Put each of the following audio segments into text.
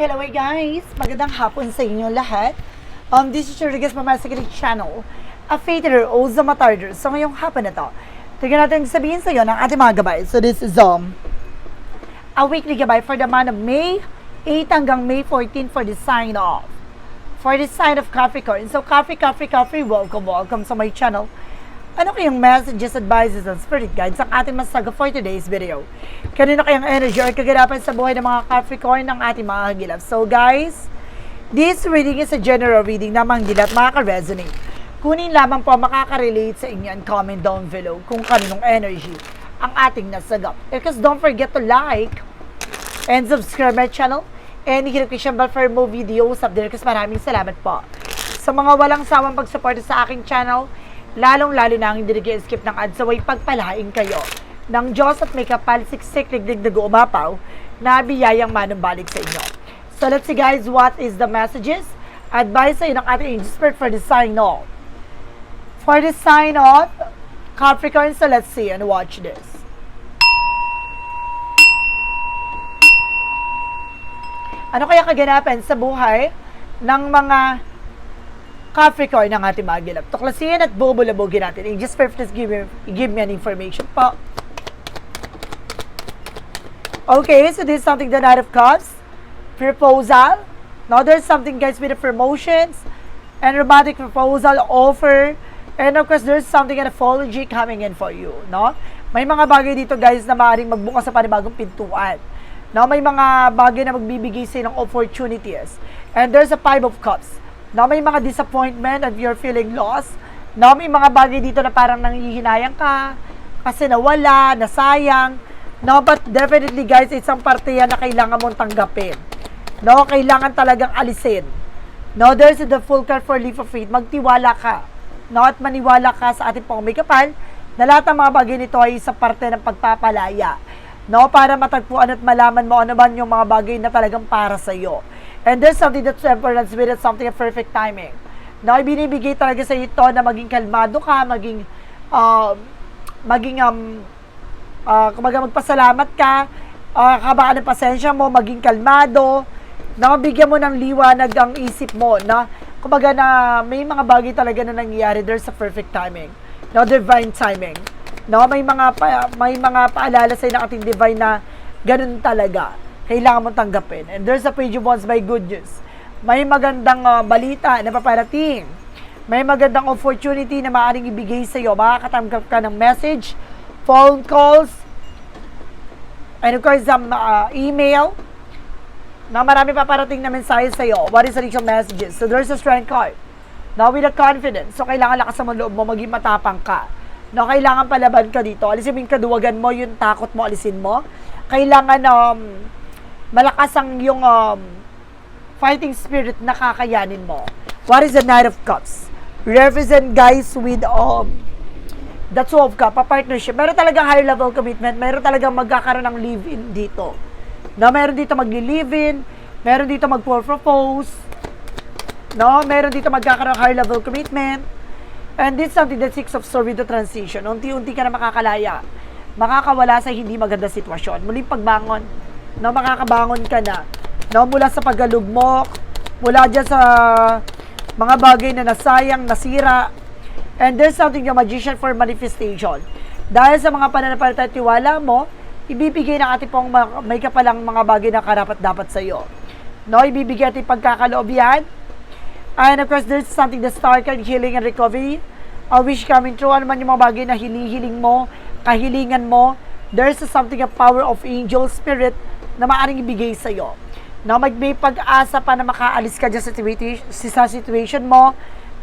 Hello guys! Magandang hapon sa inyo lahat. Um, this is Rodriguez Mamasakilig Channel, a fader o Zamatarder. So ngayong hapon na to, tignan natin sabihin sa iyo ng ating mga gabay. So this is um, a weekly gabay for the month of May 8 hanggang May 14 for the sign off. For the sign of Capricorn. So Capri, Capri, Capri, welcome, welcome sa my channel. Ano kayong messages, advices, and spirit guides ang ating masaga for today's video? Kanino kayang energy or kaganapan sa buhay ng mga Capricorn ng ating mga hagilap? So guys, this reading is a general reading na manggilat makaka-resonate. Kunin lamang po makaka-relate sa inyo and comment down below kung kaninong energy ang ating nasagap. Because don't forget to like and subscribe my channel and hit notification bell for more videos update kasi maraming salamat po. Sa mga walang sawang pagsuporta sa aking channel, lalong-lalo na ang hindi nag-skip ng ads, away pagpalain kayo ng Diyos at may kapal siksik ligdig na umapaw na biyayang manumbalik sa inyo. So let's see guys, what is the messages? Advice sa ng ating angel spirit for the sign off. For the sign off, Capricorn, so let's see and watch this. Ano kaya kaganapan sa buhay ng mga Capricorn ng ating mga gilap? Tuklasin at bubulabugin natin. Just first, please give me, give me an information po. Okay, so this is something the Knight of Cups. Proposal. Now, there's something, guys, with the promotions and romantic proposal, offer, and of course, there's something an apology coming in for you, no? May mga bagay dito, guys, na maaaring magbukas sa panibagong pintuan. No, may mga bagay na magbibigay sa ng opportunities. And there's a five of cups. No, may mga disappointment and you're feeling lost. No, may mga bagay dito na parang nangihinayang ka kasi nawala, nasayang. No, but definitely guys, isang parte yan na kailangan mong tanggapin. No, kailangan talagang alisin. No, there's the full card for leap of faith. Magtiwala ka. No, at maniwala ka sa ating pong may kapal na lahat ng mga bagay nito ay sa parte ng pagpapalaya. No, para matagpuan at malaman mo ano man yung mga bagay na talagang para sa iyo. And there's something that's temperance with it, something of perfect timing. No, ibinibigay talaga sa ito na maging kalmado ka, maging uh, maging um, uh, kumbaga magpasalamat ka, uh, kabaan ng pasensya mo, maging kalmado, na bigyan mo ng liwanag ang isip mo, na kumbaga na may mga bagay talaga na nangyayari, there's a perfect timing. No, divine timing. No, may mga pa, may mga paalala sa ng ating divine na ganun talaga. Kailangan mo tanggapin. And there's a page of wands by good news. May magandang uh, balita na paparating. May magandang opportunity na maaaring ibigay sa iyo. Makakatanggap ka ng message, phone calls, and of course, um, uh, email na marami paparating na mensahe sa iyo. What is initial messages? So there's a strength card. Now with a confidence. So kailangan lakas mo loob mo, maging matapang ka. No, kailangan palaban ka dito. Alisin mo yung kaduwagan mo, yung takot mo, alisin mo. Kailangan um, malakas ang yung um, fighting spirit na kakayanin mo. What is the Knight of Cups? Represent guys with um, the Two of Cups, a partnership. Meron talagang higher level commitment. Meron talagang magkakaroon ng live-in dito. No, meron dito magli-live-in. Meron dito mag-propose. No, meron dito magkakaroon ng higher level commitment. And this is something that six of swords with the transition. Unti-unti ka na makakalaya. Makakawala sa hindi maganda sitwasyon. Muling pagbangon. No, makakabangon ka na. No, mula sa paggalugmok, mula dyan sa mga bagay na nasayang, nasira. And there's something the magician for manifestation. Dahil sa mga pananampalataya at tiwala mo, ibibigay ng ating pong ma- may kapalang mga bagay na karapat dapat sa iyo. No, ibibigay ating pagkakaloob yan. And of course, there's something the star card, healing and recovery. A wish coming true. Ano man yung mga bagay na hinihiling mo, kahilingan mo, there's something a power of angel spirit na maaaring ibigay sa iyo. Na mag may pag-asa pa na makaalis ka dyan sa situation, sa situation mo,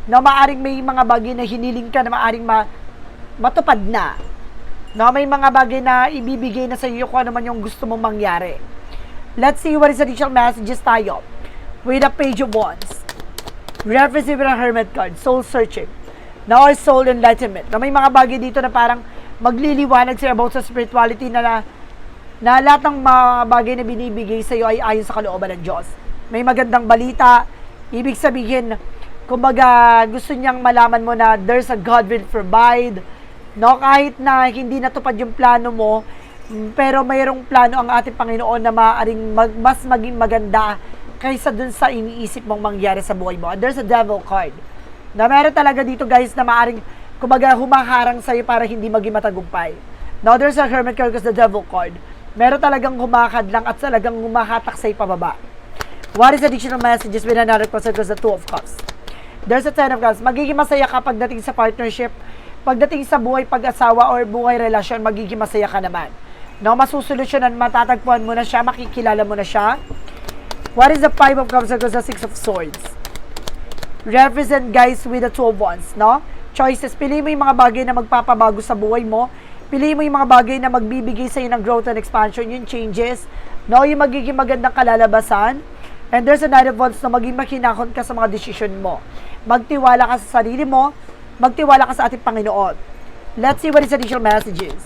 na maaaring may mga bagay na hiniling ka na maaaring ma, matupad na. No, may mga bagay na ibibigay na sa iyo kung ano man yung gusto mong mangyari. Let's see what is the additional messages tayo. With a page of wands. Reference with a hermit card. Soul searching. Now, soul enlightenment. Na may mga bagay dito na parang magliliwanag sila about sa spirituality na, na na lahat ng mga bagay na binibigay sa iyo ay ayon sa kalooban ng Diyos. May magandang balita, ibig sabihin, kumbaga gusto niyang malaman mo na there's a God will provide, no? Kahit na hindi natupad yung plano mo, pero mayroong plano ang ating Panginoon na maaaring mag, mas maging maganda kaysa dun sa iniisip mong mangyari sa buhay mo. There's a devil card. Na meron talaga dito guys na maaring kumbaga humaharang sa'yo para hindi maging matagumpay. Now there's a hermit card because the devil card. Meron talagang humakad lang at talagang humahatak sa'yo pababa. What is additional messages with another person because the two of cups? There's a ten of cups. Magiging masaya ka pagdating sa partnership, pagdating sa buhay pag-asawa or buhay relasyon, magiging masaya ka naman. No, masusolusyonan, matatagpuan mo na siya, makikilala mo na siya. What is the five of cups because the six of swords? represent guys with the two of wands, no? Choices. Pili mo yung mga bagay na magpapabago sa buhay mo. Pili mo yung mga bagay na magbibigay sa ng growth and expansion, yung changes, no? Yung magiging magandang kalalabasan. And there's a nine of wands na maging makinakon ka sa mga decision mo. Magtiwala ka sa sarili mo, magtiwala ka sa ating Panginoon. Let's see what is additional messages.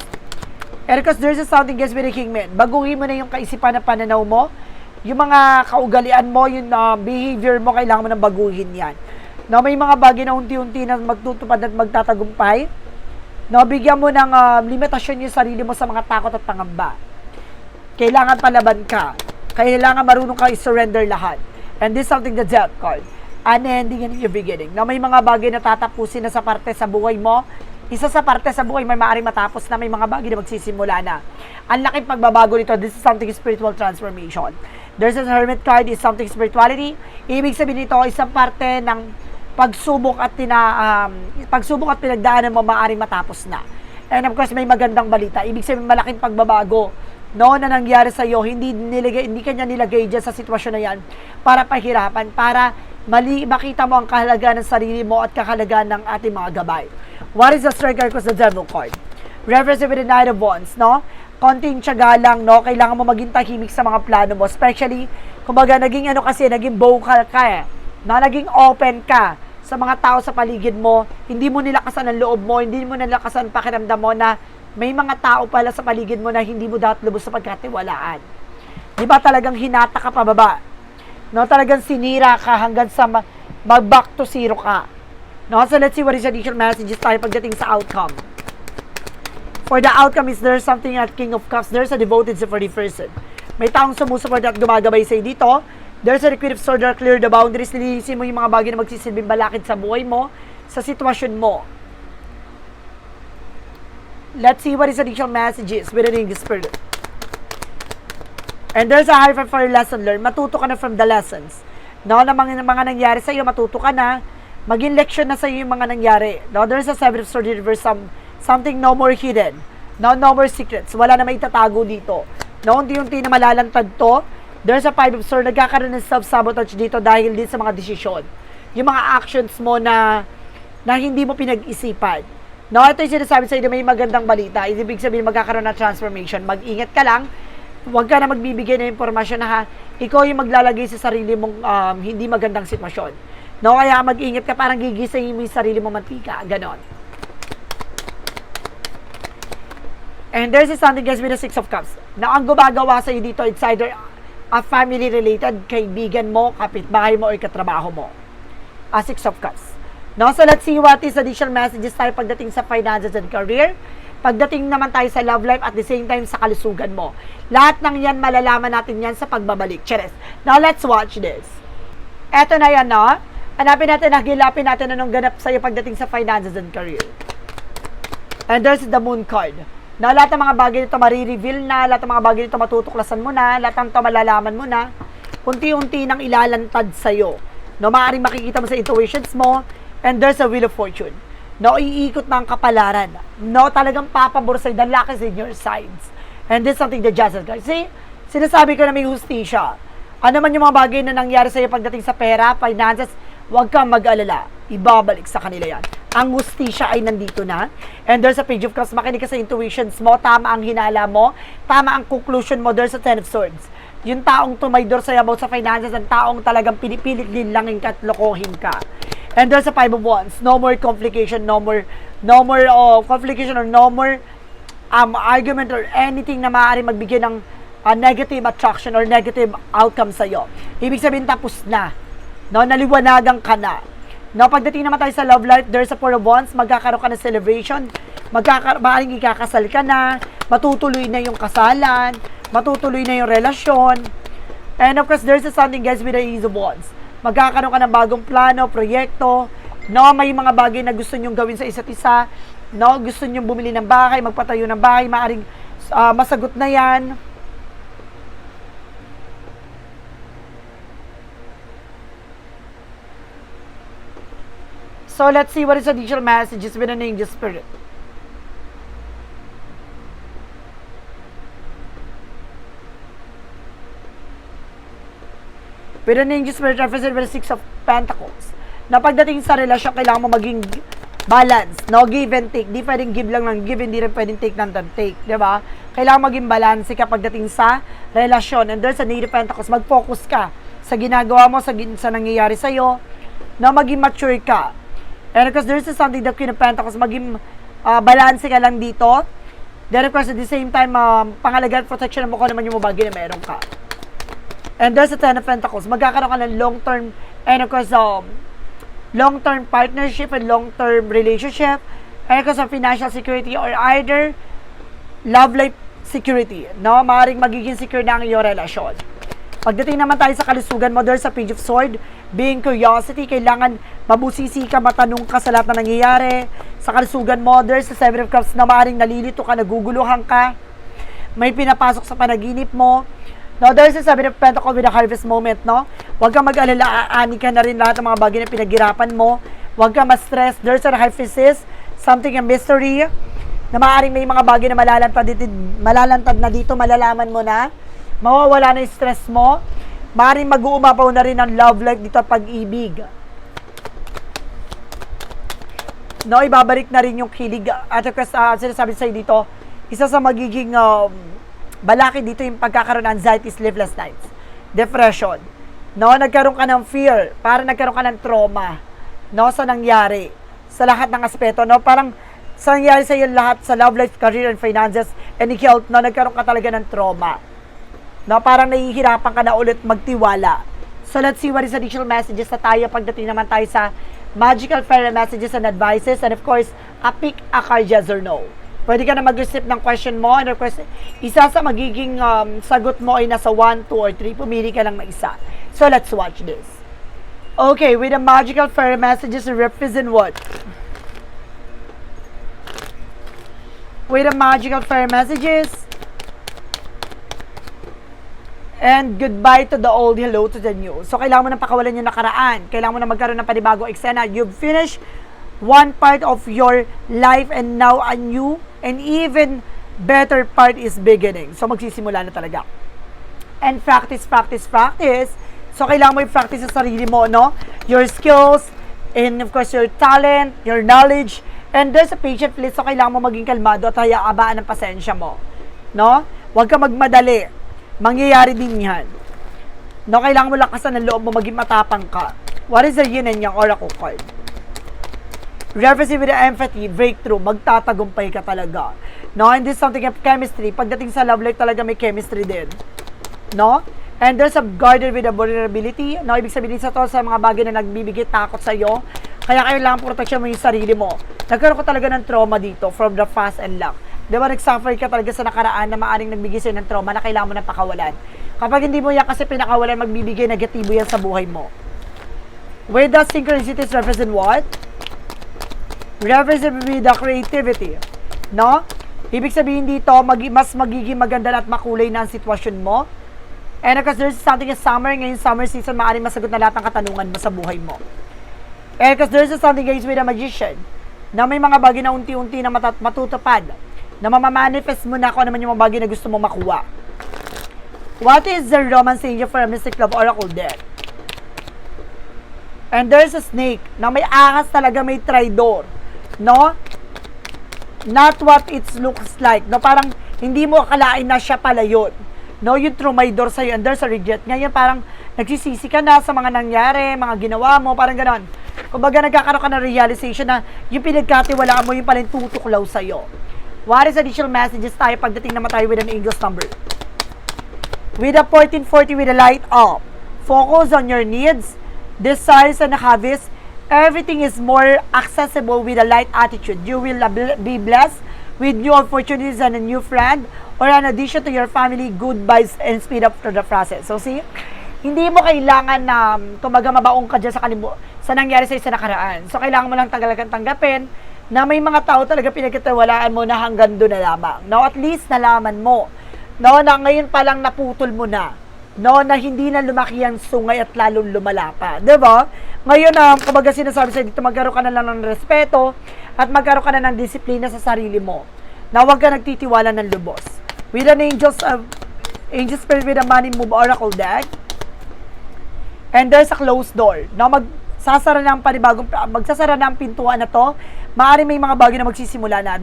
Because there's a something guys with the kingman, baguhin mo na yung kaisipan ng pananaw mo, yung mga kaugalian mo, yung uh, behavior mo, kailangan mo nang baguhin yan. No, may mga bagay na unti-unti na magtutupad at magtatagumpay. No, bigyan mo ng uh, limitasyon yung sarili mo sa mga takot at pangamba. Kailangan palaban ka. Kailangan marunong ka i-surrender lahat. And this is something the death card. Unending and new beginning. Na may mga bagay na tatapusin na sa parte sa buhay mo, isa sa parte sa buhay may maaaring matapos na may mga bagay na magsisimula na. Ang laking pagbabago nito, this is something spiritual transformation. There's a hermit card, is something spirituality. Ibig sabihin nito, isang parte ng pagsubok at tina, um, pagsubok at pinagdaanan mo maaaring matapos na. And of course, may magandang balita. Ibig sabihin, malaking pagbabago no, na nangyari sa iyo, hindi, nilagay, hindi kanya nilagay dyan sa sitwasyon na yan para pahirapan, para mali, makita mo ang kahalagaan ng sarili mo at kahalagaan ng ating mga gabay. What is the striker card? the devil card. Reference with the Knight of Wands, no? Konting tiyaga lang, no? Kailangan mo maging tahimik sa mga plano mo. Especially, kumbaga, naging ano kasi, naging vocal ka eh. Na naging open ka sa mga tao sa paligid mo. Hindi mo nilakasan ang loob mo, hindi mo nilakasan pakiramdam mo na may mga tao pala sa paligid mo na hindi mo dapat lubos sa pagkatiwalaan. Di ba talagang hinata ka pababa? No, talagang sinira ka hanggang sa ma- mag-back to zero ka. No, so let's see what is additional messages tayo pagdating sa outcome. For the outcome is there something at King of Cups, there's a devoted for the person. May taong sumusuporta at gumagabay sa'yo dito. There's a sword that clear the boundaries. Nililisin mo yung mga bagay na magsisilbing balakid sa buhay mo, sa sitwasyon mo. Let's see what is additional messages with an English spirit. And there's a high five for your lesson learned. Matuto ka na from the lessons. No, na mga, mga nangyari sa iyo, matuto ka na. Maging leksyon na sa iyo yung mga nangyari. No, there's a seven of swords reverse some, something no more hidden. No, no more secrets. Wala na may tatago dito. No, unti-unti na malalantad to. There's a five of swords. Nagkakaroon ng self-sabotage dito dahil din sa mga desisyon. Yung mga actions mo na na hindi mo pinag-isipan. No, ito yung sinasabi sa iyo may magandang balita. Ibig sabihin magkakaroon ng transformation. Mag-ingat ka lang. Huwag ka na magbibigay ng impormasyon na ha, ikaw yung maglalagay sa sarili mong um, hindi magandang sitwasyon. No, kaya mag-ingat ka, parang gigisayin mo yung sarili mo mantika. Ganon. And there's something guys with the Six of Cups. Na ang gumagawa sa iyo dito, it's either a family related, kaibigan mo, kapitbahay mo, o katrabaho mo. A Six of Cups. No, so let's see what is additional messages tayo pagdating sa finances and career. Pagdating naman tayo sa love life at the same time sa kalusugan mo. Lahat ng yan, malalaman natin yan sa pagbabalik. Cheres. Now, let's watch this. Eto na yan, no? Hanapin natin, nagilapin natin anong ganap sa'yo pagdating sa finances and career. And there's the moon card. Na lahat ng mga bagay nito marireveal na, lahat ng mga bagay nito matutuklasan mo na, lahat ng ito malalaman mo na, unti-unti nang ilalantad sa'yo. No, maaaring makikita mo sa intuitions mo, and there's a wheel of fortune. No, iikot na ang kapalaran. No, talagang papabor sa'yo. The luck is in your sides. And this is something that just guys. See, sinasabi ko na may hustisya. Ano man yung mga bagay na nangyari sa'yo pagdating sa pera, finances, huwag kang mag-alala. Ibabalik sa kanila yan. Ang hustisya ay nandito na. And there's a page of cups. Makinig ka sa intuitions mo. Tama ang hinala mo. Tama ang conclusion mo. There's a ten of swords. Yung taong tumaydor sa'yo about sa finances, ang taong talagang pinipilit din langin ka at lokohin ka. And there's a five of wands. No more complication, no more, no more uh, complication or no more um, argument or anything na maaari magbigay ng uh, negative attraction or negative outcome sa'yo. Ibig sabihin, tapos na. No, naliwanagan ka na. No, pagdating naman tayo sa love life, there's a four of wands, magkakaroon ka ng celebration, magkakaroon, maaaring ikakasal ka na, matutuloy na yung kasalan, matutuloy na yung relasyon, And of course, there's something guys with the Ace of Wands. Magkakaroon ka ng bagong plano, proyekto, no, may mga bagay na gusto nyong gawin sa isa't isa, no, gusto nyong bumili ng bahay, magpatayo ng bahay, maaring ah, masagot na yan. So let's see what is additional messages with an angel spirit. With an angel spirit represented by the Six of Pentacles. Na pagdating sa relasyon, kailangan mo maging balance, no? Give and take. Di pwedeng give lang ng give, hindi rin pwedeng take ng take, di ba? Kailangan maging balance ka pagdating sa relasyon. And there's a Eight of Pentacles, mag-focus ka sa ginagawa mo, sa, sa nangyayari sa'yo, na maging mature ka. And of course, there's something that Queen of Pentacles, maging uh, balance ka lang dito. Then of course, at the same time, um, pangalagaan protection mo kung ano naman yung bagay na meron ka. And there's a Ten of Pentacles, magkakaroon ka ng long-term, and of course, um, long-term partnership and long-term relationship. And of course, of financial security or either love life security, no? Maaaring magiging secure na ang iyong relasyon. Pagdating naman tayo sa kalusugan mo, there's a page of sword, being curiosity, kailangan mabusisi ka, matanong ka sa lahat na nangyayari. Sa kalusugan mo, there's a seven of cups na maaaring nalilito ka, naguguluhan ka, may pinapasok sa panaginip mo. No, there's a seven of pentacles with a harvest moment, no? Huwag kang mag-alala, aani ka na rin lahat ng mga bagay na pinaghirapan mo. Huwag kang ma-stress. There's a hyphesis, something a mystery, na maaaring may mga bagay na malalantad, malalantad na dito, malalaman mo na. Mawawala na yung stress mo. Maaaring mag-uumapaw na rin ang love life dito pag-ibig. No, ibabalik na rin yung kilig. At of course, uh, sinasabi sa'yo dito, isa sa magiging um, balaki dito yung pagkakaroon ng anxiety, sleepless nights, depression. No, nagkaroon ka ng fear, para nagkaroon ka ng trauma, no, sa nangyari, sa lahat ng aspeto, no, parang sa nangyari sa iyo lahat sa love life, career, and finances, and health, no, nagkaroon ka talaga ng trauma. No, parang nahihirapan ka na ulit magtiwala. So let's see what is additional messages na tayo pagdating naman tayo sa magical fairy messages and advices and of course, a pick a card yes or no. Pwede ka na mag-receive ng question mo and of course, isa sa magiging um, sagot mo ay nasa 1, 2, or 3. Pumili ka lang ng isa. So let's watch this. Okay, with the magical fairy messages represent what? With the magical fairy messages, And goodbye to the old, hello to the new. So, kailangan mo na pakawalan yung nakaraan. Kailangan mo na magkaroon ng panibagong eksena. You've finished one part of your life and now a new and even better part is beginning. So, magsisimula na talaga. And practice, practice, practice. So, kailangan mo i-practice sa sarili mo, no? Your skills, and of course, your talent, your knowledge, and there's a patient please. So, kailangan mo maging kalmado at hayaabaan ng pasensya mo. No? Huwag ka magmadali mangyayari din yan. No, kailangan mo lakasan ng loob mo, maging matapang ka. What is the yin and yang oracle card? Reference with empathy, breakthrough, magtatagumpay ka talaga. No, and this is something of chemistry. Pagdating sa love life talaga may chemistry din. No? And there's a guarded with a vulnerability. No, ibig sabihin sa to sa mga bagay na nagbibigay takot sa iyo. Kaya kailangan protection mo yung sarili mo. Nagkaroon ko talaga ng trauma dito from the fast and luck. Di ba, nag-suffer ka talaga sa nakaraan na maaring nagbigay sa'yo ng trauma na kailangan mo ng pakawalan. Kapag hindi mo yan kasi pinakawalan, magbibigay negatibo yan sa buhay mo. Where does synchronicities represent what? Represent with the creativity. No? Ibig sabihin dito, mag mas magiging maganda at makulay na ang sitwasyon mo. And of course, there's something in summer. Ngayon, summer season, maaaring masagot na lahat ng katanungan mo sa buhay mo. And because there's something guys with a magician na may mga bagay na unti-unti na matutupad na mamamanifest mo na kung ano yung mga bagay na gusto mo makuha. What is the romance angel for a Mystic Love Oracle deck? And there's a snake na may ahas talaga, may tridor. No? Not what it looks like. No? Parang hindi mo akalain na siya pala yun. No? Yung trumaydor sa'yo and there's a regret. Ngayon parang nagsisisi ka na sa mga nangyari, mga ginawa mo, parang ganon. Kumbaga nagkakaroon ka ng realization na yung pinagkatiwalaan mo yung pala yung tutuklaw sa'yo. What is additional messages tayo pagdating naman tayo with an angel's number? With a 1440 with a light up. Focus on your needs, desires, and habits. Everything is more accessible with a light attitude. You will be blessed with new opportunities and a new friend or an addition to your family, good vibes, and speed up to the process. So, see, hindi mo kailangan na, kumaga mabaong ka dyan sa kalimu, sa nangyari sa isa nakaraan. So, kailangan mo lang talagang tanggapin na may mga tao talaga pinagkatawalaan mo na hanggang doon na lamang. No, at least nalaman mo. No, na ngayon pa lang naputol mo na. No, na hindi na lumaki ang sungay at lalong lumala pa. ba? Ngayon, um, kumbaga sinasabi sa dito, magkaroon ka na lang ng respeto at magkaroon ka na ng disiplina sa sarili mo. Na huwag ka nagtitiwala ng lubos. With an angels of angel spirit with a money move oracle deck, and there's a closed door. No, magsasara na ang panibagong, magsasara na ang pintuan na to. Maaari may mga bagay na magsisimula na.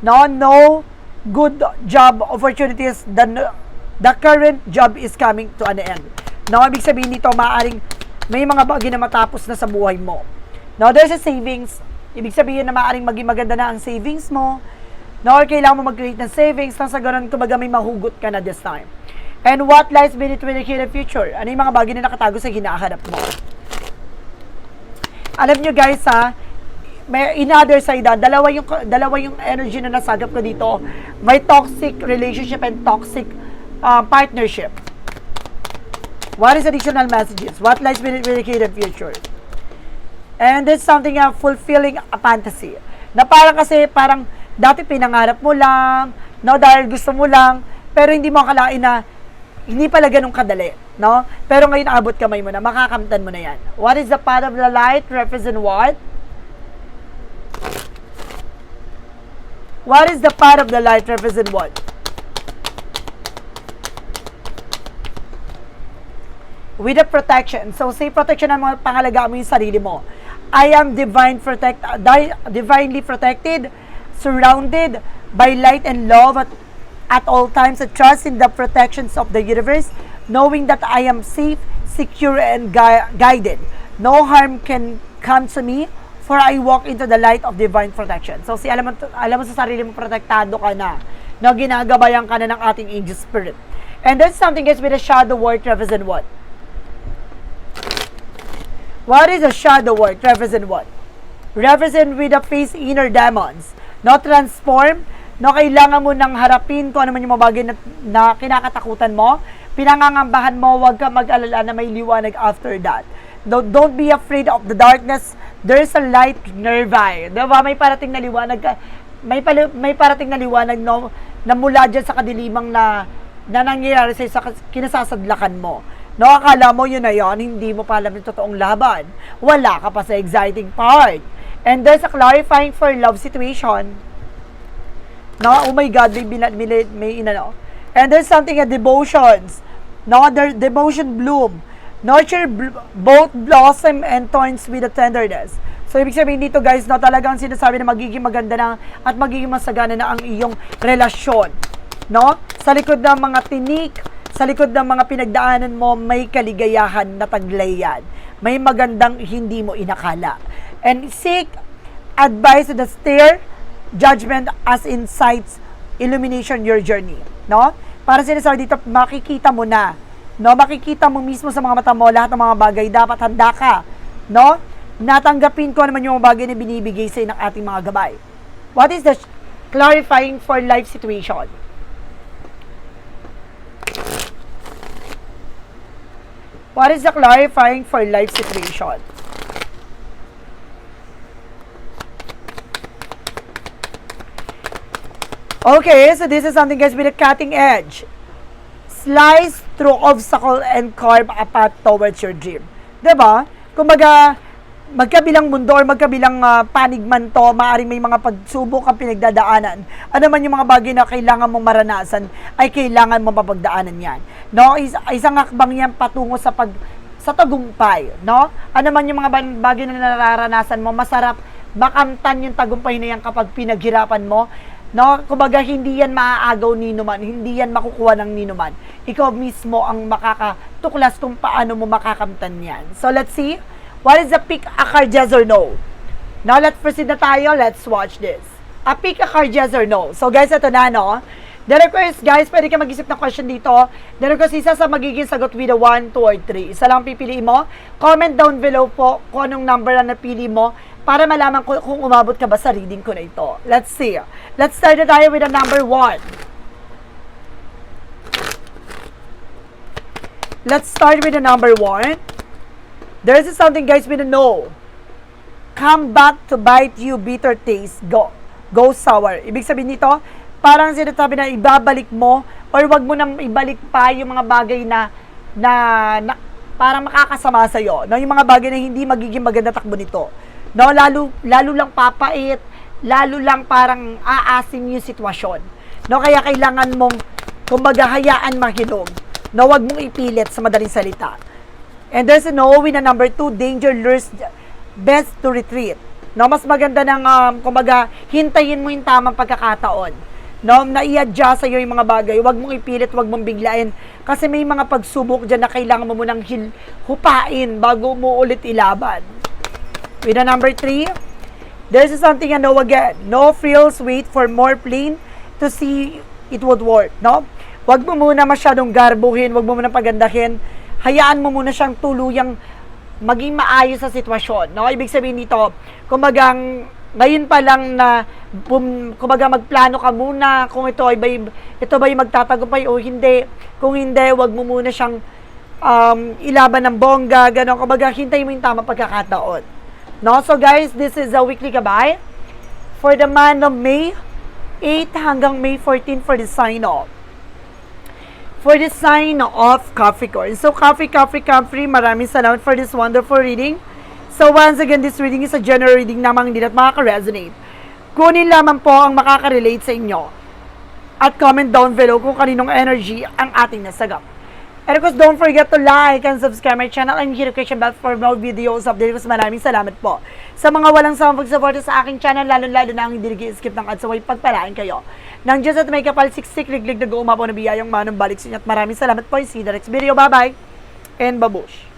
No, no good job opportunities. The, the current job is coming to an end. No, ibig sabihin nito, maaaring may mga bagay na matapos na sa buhay mo. No, there's a savings. Ibig sabihin na maaaring maging maganda na ang savings mo. No, or kailangan mo mag-create ng savings nang sa ganun kumbaga may mahugot ka na this time. And what lies beneath with the hidden future? Ano yung mga bagay na nakatago sa hinahanap mo? Alam nyo guys ha, may in other side ha, dalawa yung, dalawa yung energy na nasagap ko dito. May toxic relationship and toxic uh, partnership. What is additional messages? What lies beneath with the future? And there's something uh, fulfilling a fantasy. Na parang kasi, parang dati pinangarap mo lang, no, dahil gusto mo lang, pero hindi mo akalain na hindi pala ganun kadali, no? Pero ngayon abot kamay mo na, makakamtan mo na yan. What is the path of the light? Represent what? What is the path of the light? Represent what? with the protection. So, say protection ang mga pangalagaan mo yung sarili mo. I am divine protect, uh, di- divinely protected, surrounded by light and love at, at all times. I trust in the protections of the universe, knowing that I am safe, secure, and gui- guided. No harm can come to me, for I walk into the light of divine protection. So, si alam mo, alam mo sa sarili mo, protektado ka na. No, ginagabayan ka na ng ating angel spirit. And that's something guys with a shadow word represent what? What is a shadow word? Represent what? Represent with the face inner demons. No transform. No kailangan mo nang harapin kung ano man yung mga bagay na, na kinakatakutan mo. Pinangangambahan mo, huwag ka mag-alala na may liwanag after that. Don't, don't be afraid of the darkness. There's a light nearby. Diba? May parating na liwanag. May, pali, may parating na liwanag no, na mula dyan sa kadilimang na, na nangyayari sa, sa kinasasadlakan mo. No, akala mo yun na yun, hindi mo pa alam yung totoong laban. Wala ka pa sa exciting part. And there's a clarifying for love situation. No, oh my God, may, may, may inano. And there's something at devotions. No, their devotion bloom. Nurture both blossom and thorns with a tenderness. So, ibig sabihin dito guys, no, talagang sinasabi na magiging maganda na at magiging masagana na ang iyong relasyon. No? Sa likod ng mga tinik, sa likod ng mga pinagdaanan mo, may kaligayahan na taglayan. May magandang hindi mo inakala. And seek advice to the steer, judgment as insights, illumination your journey. No? Para sinasabi dito, makikita mo na. No? Makikita mo mismo sa mga mata mo lahat ng mga bagay. Dapat handa ka. No? Natanggapin ko naman yung mga bagay na binibigay sa ng ating mga gabay. What is the clarifying for life situation? What is the clarifying for life situation? Okay, so this is something guys with a cutting edge. Slice through obstacle and carve a path towards your dream. ba? Kumbaga, magkabilang mundo or magkabilang uh, panig man to, maaaring may mga pagsubok ang pinagdadaanan. Ano man yung mga bagay na kailangan mong maranasan, ay kailangan mo mapagdaanan yan. No? Is, isang akbang yan patungo sa pag sa tagumpay, no? Ano man yung mga bagay na nararanasan mo, masarap makamtan yung tagumpay na yan kapag pinaghirapan mo. No, kumbaga hindi yan maaagaw ni numan, hindi yan makukuha ng ni numan. Ikaw mismo ang makakatuklas kung paano mo makakamtan yan. So let's see. What is the pick a card yes or no? Now let's proceed na tayo. Let's watch this. A pick a card yes or no. So guys, ito na no. The request, guys, pwede ka mag-isip ng question dito. The request, isa sa magiging sagot with a 1, 2, or 3. Isa lang pipiliin mo. Comment down below po kung anong number na napili mo para malaman ko kung umabot ka ba sa reading ko na ito. Let's see. Let's start na tayo with the number one. Let's start with the number one. There is something guys we don't know. Come back to bite you, bitter taste. Go, go sour. Ibig sabihin nito, parang sinasabi na ibabalik mo or wag mo nang ibalik pa yung mga bagay na na, na para makakasama sa iyo. No, yung mga bagay na hindi magiging maganda takbo nito. No, lalo lalo lang papait, lalo lang parang aasim yung sitwasyon. No, kaya kailangan mong kumbaga hayaan mahinog. No, wag mong ipilit sa madaling salita. And there's no in a number two, danger lures best to retreat. No, mas maganda ng, um, kumbaga, hintayin mo yung tamang pagkakataon. No, na i-adjust sa'yo yung mga bagay. Huwag mong ipilit, huwag mong biglain. Kasi may mga pagsubok dyan na kailangan mo munang hupain bago mo ulit ilaban. With the number three, there's something I know again. No frills, wait for more plain to see it would work. No? Huwag mo muna masyadong garbuhin, huwag mo muna pagandahin. Hayaan mo muna siyang tuluyang maging maayos sa sitwasyon. No? Ibig sabihin nito, kumagang ngayon pa lang na bum, kumbaga magplano ka muna kung ito ay ba, ito ba yung magtatagumpay o hindi. Kung hindi, wag mo muna siyang um, ilaban ng bongga, gano'n. Kumbaga, hintay mo yung tamang pagkakataon. No? So guys, this is a weekly gabay for the month of May 8 hanggang May 14 for the sign off for the sign of Capricorn. So, Capri, Capri, Capri, maraming salamat for this wonderful reading. So, once again, this reading is a general reading namang hindi na't makaka-resonate. Kunin lamang po ang makaka-relate sa inyo. At comment down below kung kaninong energy ang ating nasagap. And of course, don't forget to like and subscribe my channel and hit the notification bell for more videos updates. Maraming salamat po. Sa mga walang sawang pagsuporta sa aking channel, lalo-lalo na ang hindi nag-skip ng ads, may pagpalaan kayo. Nang Diyos at may kapal, siksik, liglig, nag-uuma po na biyayang manong balik sa inyo. At maraming salamat po. See you the next video. Bye-bye. And babush.